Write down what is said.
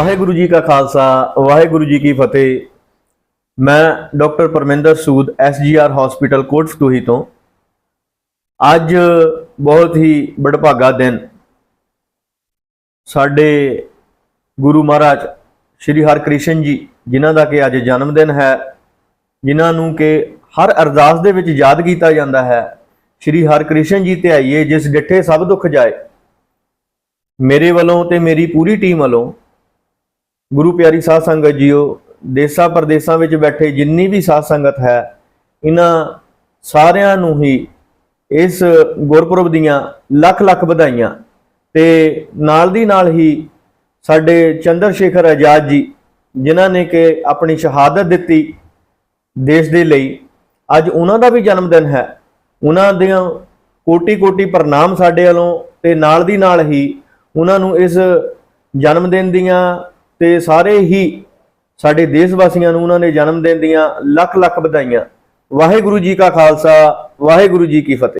ਵਾਹਿਗੁਰੂ ਜੀ ਕਾ ਖਾਲਸਾ, ਵਾਹਿਗੁਰੂ ਜੀ ਕੀ ਫਤਿਹ। ਮੈਂ doctor Parminder Sood SGR hospital Kotfatuhi ਤੋਂ ਅੱਜ ਬਹੁਤ ਹੀ ਬੜਭਾਗਾ ਦਿਨ। ਸਾਡੇ ਗੁਰੂ ਮਹਾਰਾਜ ਸ਼੍ਰੀ ਹਰਕ੍ਰਿਸ਼ਨ ਜੀ, ਜਿਨ੍ਹਾਂ ਦਾ ਕਿ ਅੱਜ ਜਨਮ ਦਿਨ ਹੈ, ਜਿਨ੍ਹਾਂ ਨੂੰ ਕਿ ਹਰ ਅਰਦਾਸ ਦੇ ਵਿੱਚ ਯਾਦ ਕੀਤਾ ਜਾਂਦਾ ਹੈ, ਸ਼੍ਰੀ ਹਰਕ੍ਰਿਸ਼ਨ ਜੀ ਤੇ ਆਈਏ ਜਿਸ ਡਿੱਠੇ ਸਭ ਦੁੱਖ ਜਾਏ। ਮੇਰੇ ਵੱਲੋਂ ਤੇ ਮੇਰੀ ਪੂਰੀ ਟੀਮ ਵੱਲੋਂ ਗੁਰੂ ਪਿਆਰੀ ਸਾਧ ਸੰਗਤ ਜੀਓ, ਦੇਸਾਂ ਪ੍ਰਦੇਸਾਂ ਵਿੱਚ ਬੈਠੇ ਜਿੰਨੀ ਵੀ ਸਾਧ ਸੰਗਤ ਹੈ, ਇਹਨਾਂ ਸਾਰਿਆਂ ਨੂੰ ਹੀ ਇਸ ਗੁਰਪੁਰਬ ਦੀਆਂ ਲੱਖ ਲੱਖ ਵਧਾਈਆਂ। ਤੇ ਨਾਲ ਦੀ ਨਾਲ ਹੀ ਸਾਡੇ ਚੰਦਰ ਸ਼ੇਖਰ ਆਜ਼ਾਦ ਜੀ, ਜਿਨ੍ਹਾਂ ਨੇ ਕਿ ਆਪਣੀ ਸ਼ਹਾਦਤ ਦਿੱਤੀ ਦੇਸ਼ ਦੇ ਲਈ, ਅੱਜ ਉਹਨਾਂ ਦਾ ਵੀ ਜਨਮ ਦਿਨ ਹੈ। ਉਹਨਾਂ ਦੀਆਂ ਕੋਟੀ ਕੋਟੀ ਪ੍ਰਣਾਮ ਸਾਡੇ ਵੱਲੋਂ ਤੇ ਨਾਲ ਦੀ ਨਾਲ ਹੀ ਉਹਨਾਂ ਨੂੰ ਇਸ ਜਨਮ ਦਿਨ ਦੀਆਂ ਤੇ ਸਾਰੇ ਹੀ ਸਾਡੇ ਦੇਸ਼ ਵਾਸੀਆਂ ਨੂੰ ਉਹਨਾਂ ਨੇ ਜਨਮ ਦਿਨ ਦੀਆਂ ਲੱਖ ਲੱਖ ਵਧਾਈਆਂ। ਵਾਹਿਗੁਰੂ ਜੀ ਕਾ ਖਾਲਸਾ, ਵਾਹਿਗੁਰੂ ਜੀ ਕੀ ਫਤਿਹ।